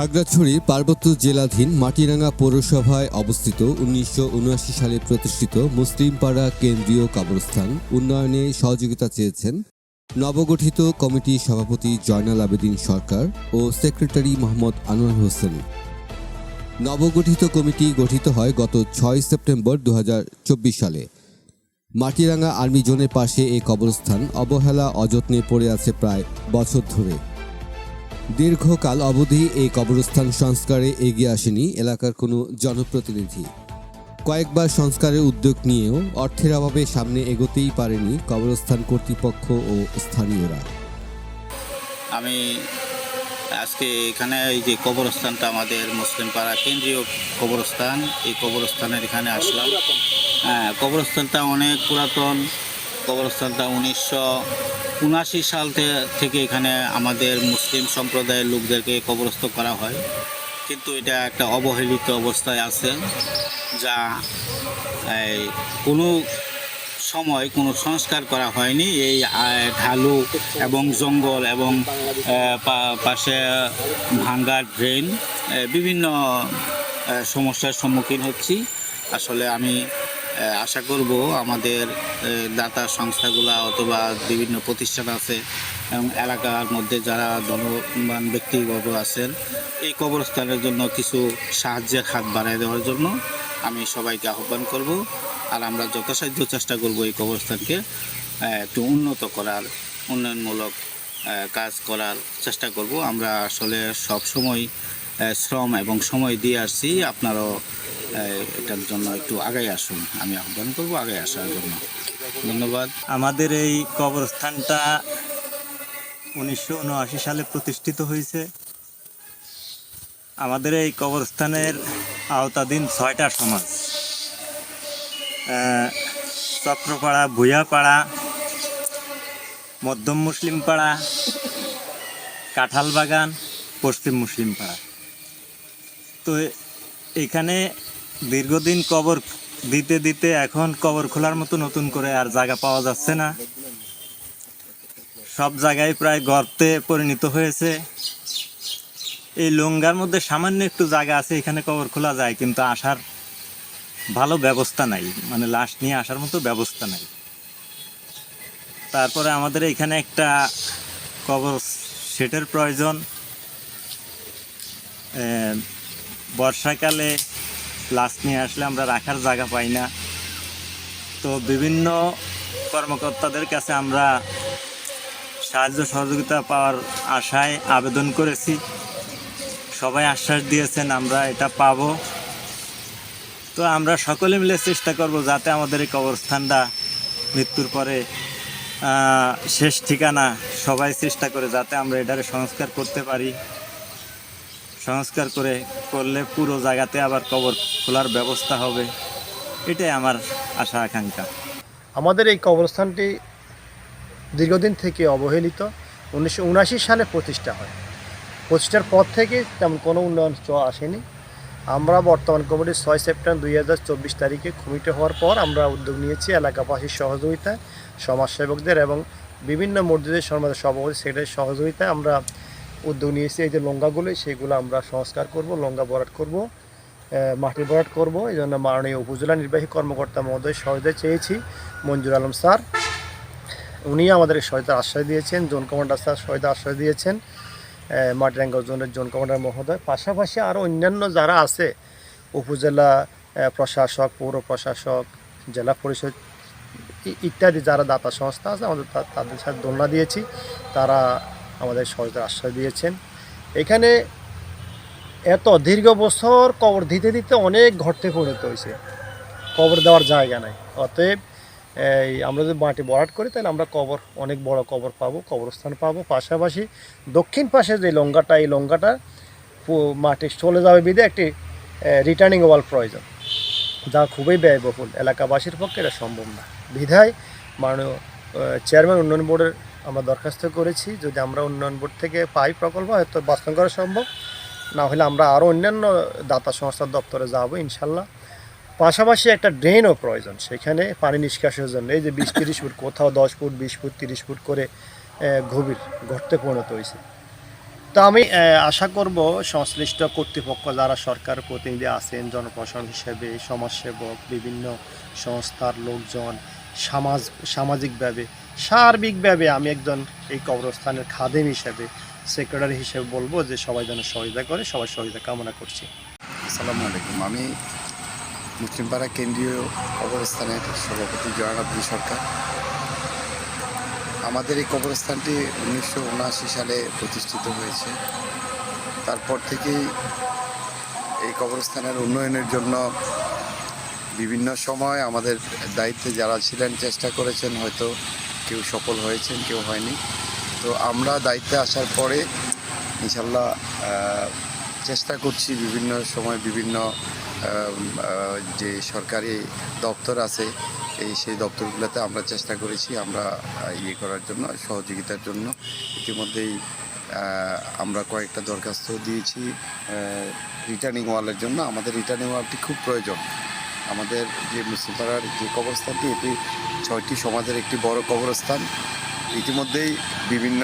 খাগড়াছড়ি পার্বত্য জেলাধীন মাটিরাঙ্গা পৌরসভায় অবস্থিত উনিশশো উনআশি সালে প্রতিষ্ঠিত মুসলিম পাড়া কেন্দ্রীয় কবরস্থান উন্নয়নে সহযোগিতা চেয়েছেন নবগঠিত কমিটির সভাপতি জয়নাল আবেদিন সরকার ও সেক্রেটারি মোহাম্মদ আনোয়ার হোসেন। নবগঠিত কমিটি গঠিত হয় গত ছয় সেপ্টেম্বর দু হাজার চব্বিশ সালে। মাটিরাঙ্গা আর্মি জোনের পাশে এই কবরস্থান অবহেলা, অযত্নে পড়ে আছে প্রায় বছর ধরে। দীর্ঘকাল অবধি এই কবরস্থান সংস্কারে এগিয়ে আসেনি এলাকার কোনো জনপ্রতিনিধি। কয়েকবার সংস্কারের উদ্যোগ নিয়েও অর্থের অভাবে সামনে এগোতেই পারেনি কবরস্থান কর্তৃপক্ষ ও স্থানীয়রা। আমি আজকে এখানে এই যে কবরস্থানটা আমাদের মুসলিম পাড়া কেন্দ্রীয় কবরস্থান, এই কবরস্থানের এখানে আসলাম। হ্যাঁ কবরস্থানটা অনেক পুরাতন। কবরস্থানটা উনিশশো উনাশি সাল থেকে এখানে আমাদের মুসলিম সম্প্রদায়ের লোকদেরকে কবরস্থ করা হয়। কিন্তু এটা একটা অবহেলিত অবস্থায় আছে, যা কোনো সময় কোনো সংস্কার করা হয়নি। এই ঢালু এবং জঙ্গল এবং পাশে ভাঙ্গা ড্রেন বিভিন্ন সমস্যার সম্মুখীন হচ্ছি। আসলে আমি আশা করব আমাদের দাতা সংস্থাগুলা অথবা বিভিন্ন প্রতিষ্ঠান আছে, এবং এলাকার মধ্যে যারা ধনবান ব্যক্তিবর্গ আছেন, এই কবরস্থানের জন্য কিছু সাহায্যের হাত বাড়ায় দেওয়ার জন্য আমি সবাইকে আহ্বান করব, আর আমরা যথাসাধ্য চেষ্টা করব এই কবরস্থানকে একটু উন্নত করার, উন্নয়নমূলক কাজ করার চেষ্টা করব। আমরা আসলে সব সময় শ্রম এবং সময় দিয়ে আসছি, আপনারাও এটার জন্য একটু আগাই আসুন। আমি আহ্বান করব আগে আসার জন্য। ধন্যবাদ। আমাদের এই কবরস্থানটা উনিশশো উনআশি সালে প্রতিষ্ঠিত হয়েছে। আমাদের এই কবরস্থানের আওতাধীন ছয়টা সমাজ। চক্রপাড়া, ভুইয়াপাড়া, মধ্যম মুসলিম পাড়া, কাঁঠাল বাগান, পশ্চিম মুসলিম পাড়া। তো এখানে দীর্ঘদিন কবর দিতে দিতে এখন কবর খোলার মতো নতুন করে আর জায়গা পাওয়া যাচ্ছে না। সব জায়গায় প্রায় গর্তে পরিণত হয়েছে। এই লঙ্গার মধ্যে সামান্য একটু জায়গা আছে, এখানে কবর খোলা যায়, কিন্তু আসার ভালো ব্যবস্থা নাই। মানে লাশ নিয়ে আসার মতো ব্যবস্থা নাই। তারপরে আমাদের এখানে একটা কবর সেটের প্রয়োজন। বর্ষাকালে লাশ নিয়ে আসলে আমরা রাখার জায়গা পাই না। তো বিভিন্ন কর্মকর্তাদের কাছে আমরা সাহায্য সহযোগিতা পাওয়ার আশায় আবেদন করেছি। সবাই আশ্বাস দিয়েছেন, আমরা এটা পাবো। তো আমরা সকলে মিলে চেষ্টা করব যাতে আমাদের এই কবরস্থানটা মৃত্যুর পরে শেষ ঠিকানা সবাই চেষ্টা করে যাতে আমরা এটারে সংস্কার করতে পারি। সংস্কার করে করলে পুরো জায়গাতে আবার কবর খোলার ব্যবস্থা হবে। এটাই আমার আশা, আকাঙ্ক্ষা। আমাদের এই কবরস্থানটি দীর্ঘদিন থেকে অবহেলিত, উনিশশো উনাশি সালে প্রতিষ্ঠা হয়। প্রতিষ্ঠার পর থেকে তেমন কোনো উন্নয়ন আসেনি। আমরা বর্তমান কমিটির ছয় সেপ্টেম্বর দুই হাজার চব্বিশ তারিখে কমিটি হওয়ার পর আমরা উদ্যোগ নিয়েছি এলাকাবাসীর সহযোগিতায়, সমাজসেবকদের এবং বিভিন্ন মসজিদের সমাজের সভাপতি সেক্রেটারির সহযোগিতায় আমরা উদ্যোগ নিয়েছি, এই যে লঙ্গাগুলো, সেগুলো আমরা সংস্কার করব, লঙ্গা ভরাট করব মাটি ভরাট করব, এই জন্য মাননীয় উপজেলা নির্বাহী কর্মকর্তা মহোদয় সহযোগিতা চেয়েছি, মঞ্জুর আলম স্যার। উনি আমাদের সহায়তার আশ্বাস দিয়েছেন, জোন কমান্ডার স্যার সহায়তা আশ্বাস দিয়েছেন মাটিরাঙ্গা জোনের জোন কমান্ডার মহোদয়। পাশাপাশি আরও অন্যান্য যারা আছে, উপজেলা প্রশাসক, পৌর প্রশাসক, জেলা পরিষদ ইত্যাদি যারা দাতা সংস্থা আছে, আমাদের তাদের সাথে দোলনা দিয়েছি। তারা আমাদের সহায়তার আশ্বাস দিয়েছেন। এখানে এত দীর্ঘ বছর কবর দিতে দিতে অনেক ঘরতে পরিণত হয়েছে। কবর দেওয়ার জায়গা নাই। অতএব, এই আমরা যদি মাটি ভরাট করি, তাহলে আমরা কবর, অনেক বড় কবর পাবো, কবরস্থান পাবো। পাশাপাশি দক্ষিণ পাশে যে লঙ্গাটা এই লঙ্গাটা পু- মাটি চলে যাবে বিধে একটি রিটার্নিং ওয়াল প্রয়োজন, যা খুবই ব্যয়বহুল। এলাকাবাসীর পক্ষে এটা সম্ভব না। বিধায় মাননীয় চেয়ারম্যান উন্নয়ন বোর্ডের আমরা দরখাস্ত করেছি। যদি আমরা উন্নয়ন বোর্ড থেকে পাই প্রকল্প, হয়তো বাস্তবায়ন করা সম্ভব। না হলে আমরা আরও অন্যান্য দাতা সংস্থার দপ্তরে যাব, ইনশাল্লাহ। পাশাপাশি একটা ড্রেনও প্রয়োজন, সেখানে পানি নিষ্কাশনের জন্য। এই যে বিশ তিরিশ ফুট, কোথাও দশ ফুট, বিশ ফুট, তিরিশ ফুট করে গভীর ঘটতে পরিণত হয়েছে। তো আমি আশা করব সংশ্লিষ্ট কর্তৃপক্ষ, যারা সরকার প্রতিনিধি আছেন, জনপ্রশাসন হিসেবে, সমাজসেবক, বিভিন্ন সংস্থার লোকজন, সমাজ, সামাজিকভাবে সার্বিকভাবে আমি একজন এই কবরস্থানের খাদেম হিসেবে সেক্রেটারি হিসেবে বলব যে সবাই যেন সহযোগিতা করে সবাই সহযোগিতা কামনা করছি। আসসালামু আলাইকুম। আমি মুসলিমপাড়া কেন্দ্রীয় কবরস্থানের সভাপতি জয়ান আব্দুল সরকার। আমাদের এই কবরস্থানটি উনিশশো উনআশি সালে প্রতিষ্ঠিত হয়েছে। তারপর থেকেই এই কবরস্থানের উন্নয়নের জন্য বিভিন্ন সময় আমাদের দায়িত্বে যারা ছিলেন, চেষ্টা করেছেন, হয়তো কেউ সফল হয়েছেন, কেউ হয়নি। তো আমরা দায়িত্বে আসার পরে ইনশাল্লাহ চেষ্টা করছি বিভিন্ন সময় বিভিন্ন যে সরকারি দপ্তর আছে, এই সেই দপ্তরগুলোতে আমরা চেষ্টা করেছি আমরা ইয়ে করার জন্য, সহযোগিতার জন্য। ইতিমধ্যেই আমরা কয়েকটা দরখাস্ত দিয়েছি রিটার্নিং ওয়ালের জন্য। আমাদের রিটার্নিং ওয়ালটি খুব প্রয়োজন। আমাদের যে মুসলিমপাড়ার যে কবরস্থানটি, এটি ছয়টি সমাজের একটি বড় কবরস্থান। ইতিমধ্যেই বিভিন্ন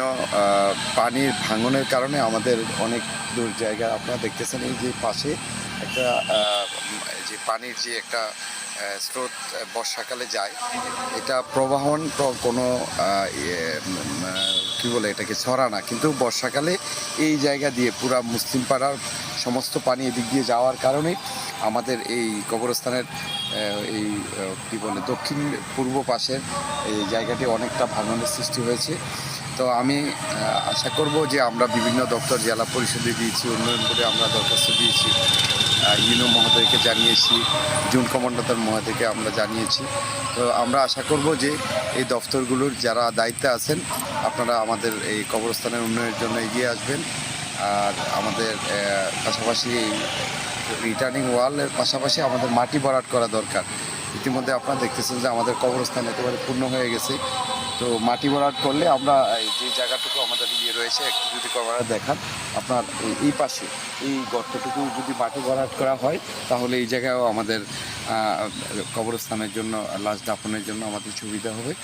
পানির ভাঙনের কারণে আমাদের অনেক দূর জায়গা আপনারা দেখতেছেন এই যে পাশে একটা যে পানির যে একটা স্রোত বর্ষাকালে যায়, এটা প্রবাহন কোনো কি বলে এটাকে, ছড়া না। কিন্তু বর্ষাকালে এই জায়গা দিয়ে পুরা মুসলিম পাড়ার সমস্ত পানি এদিক দিয়ে যাওয়ার কারণে আমাদের এই কবরস্থানের এই কী বলে, দক্ষিণ পূর্ব পাশের এই জায়গাটি অনেকটা ভাঙনের সৃষ্টি হয়েছে। তো আমি আশা করব যে আমরা বিভিন্ন দপ্তর, জেলা পরিষদে দিয়েছি, উন্নয়ন করে আমরা দরখাস্ত দিয়েছি ইউনো মহোদয়কে জানিয়েছি, জুন কমান্ডার মহোদয়কে আমরা জানিয়েছি। তো আমরা আশা করব যে এই দপ্তরগুলোর যারা দায়িত্বে আছেন, আপনারা আমাদের এই কবরস্থানের উন্নয়নের জন্য এগিয়ে আসবেন। আর আমাদের পাশাপাশি এই রিটার্নিং ওয়ালের পাশাপাশি আমাদের মাটি ভরাট করা দরকার। ইতিমধ্যে আপনারা দেখতেছেন যে আমাদের কবরস্থান একেবারে পূর্ণ হয়ে গেছে। তো মাটি ভরাট করলে আমরা যে জায়গাটুকু আমাদের ইয়ে রয়েছে, একটু যদি কভার দেখান, আপনার এই- এই পাশে, এই গর্তটুকু যদি মাটি ভরাট করা হয়, তাহলে এই জায়গায়ও আমাদের কবরস্থানের জন্য, লাশ দাপনের জন্য আমাদের সুবিধা হবে।